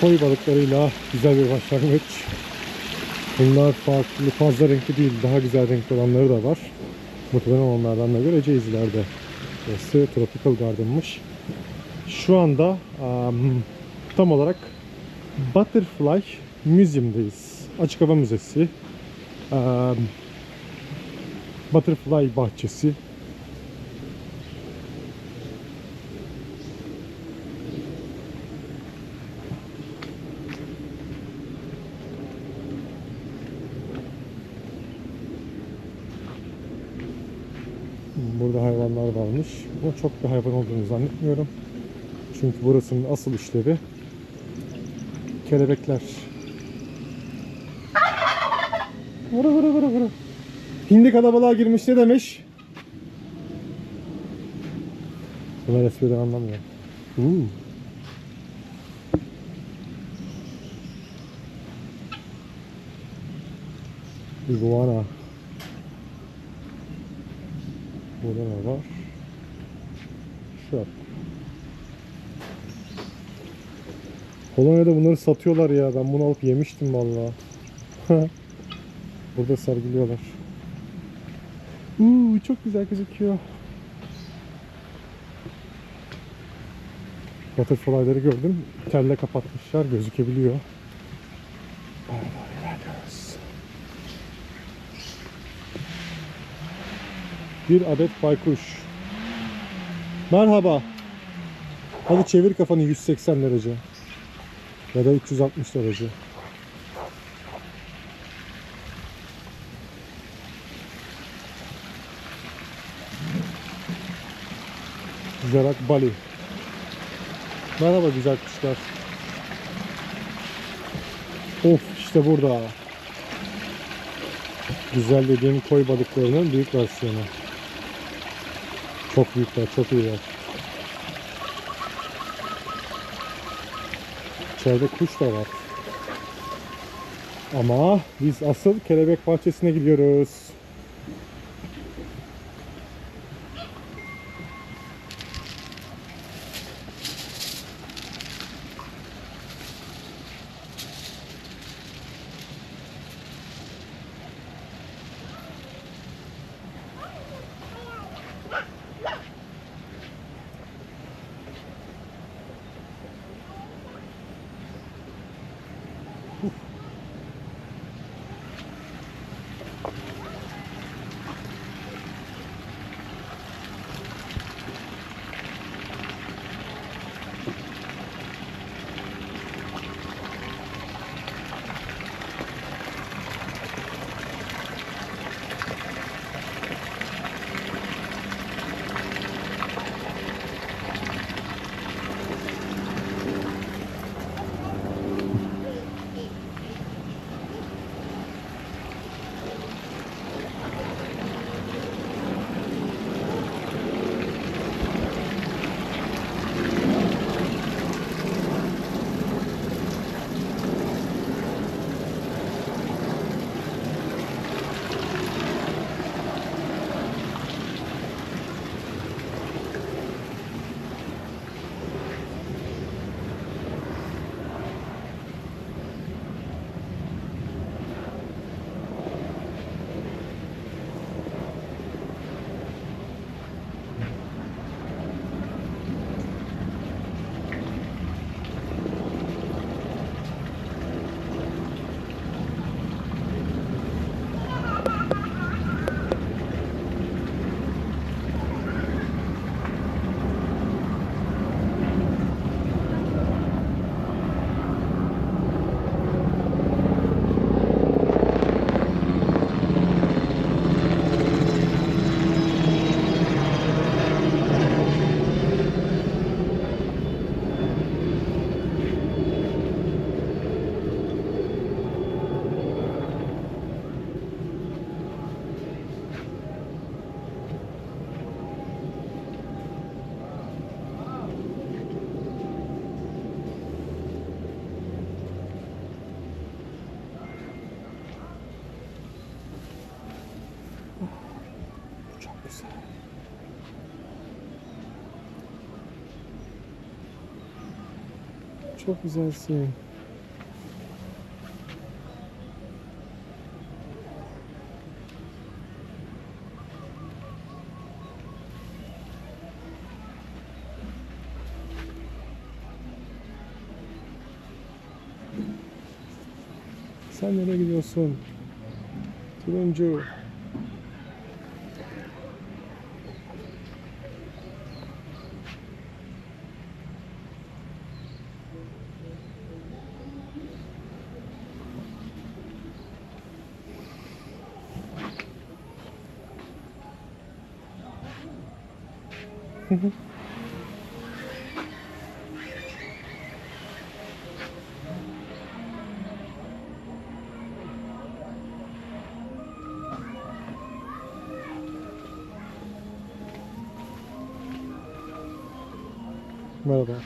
koyu balıklarıyla güzel bir başlangıç. Bunlar farklı, fazla renkli değil, daha güzel renkli olanları da var. Muhtemelen onlardan da göreceğiz ileride. Burası Tropical Garden'mış. Şu anda am, tam olarak Butterfly Museum'dayız. Açık hava müzesi. Am, Butterfly bahçesi. Burada hayvanlar varmış. Ama çok bir hayvan olduğunu zannetmiyorum. Çünkü burasının asıl işlevi kelebekler. Vura vura vura vura. Hindi kalabalığa girmiş ne demiş? Bunlar espriden anlamıyor. Uuu. Iguana. Burada ne var? Şu. Polonya'da bunları satıyorlar ya. Ben bunu alıp yemiştim vallahi. Burada sergiliyorlar. Uuu çok güzel gözüküyor. Butterfly'ları gördüm. Telle kapatmışlar. Gözükebiliyor. Beraber Bir adet baykuş. Merhaba. Hadi çevir kafanı 180 derece. Ya da 360 derece. Zerak Bali. Merhaba güzel kuşlar. Of işte burada. Güzel dediğim koy balıklarının büyük versiyonu. Çok büyükler, çok iyiler. İçeride kuş da var. Ama biz asıl kelebek bahçesine gidiyoruz. Oof. Çok güzelsin. Sen nereye gidiyorsun? Turuncu. Well.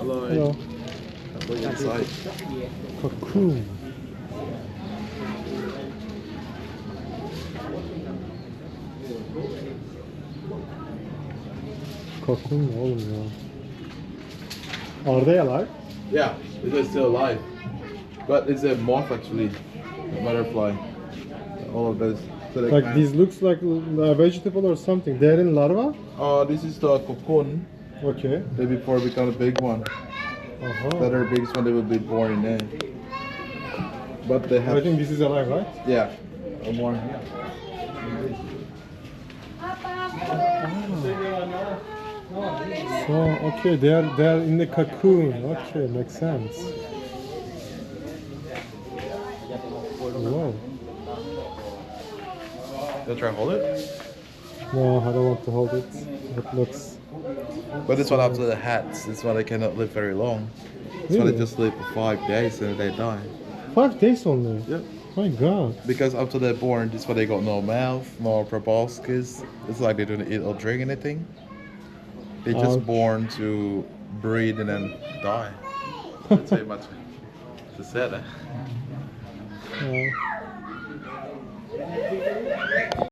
Hello. Hello. Inside. Cocoon. Cocoon oğlum ya? Are they alive? Yeah, is still alive. But it's a moth actually, a butterfly. All of this. So Like this looks like a vegetable or something. They're in larva? Uh, this is the cocoon. Okay. They before become a big one. Aha. That are big one they will be born in there. But they have I think this is alive, right? yeah, a more. So okay, they are they are in the cocoon. Okay, makes sense. Wow. You try and hold it. No, I don't want to hold it. It looks. But this one after the hats, this one they cannot live very long. This one Really? they just live for five days and they die. Five days only. Yep. My God. Because after they're born, this one they got no mouth, no proboscis. It's like they don't eat or drink anything. They're just Ouch. born to breed and then die. That's very much. It's sad. eh? Yeah.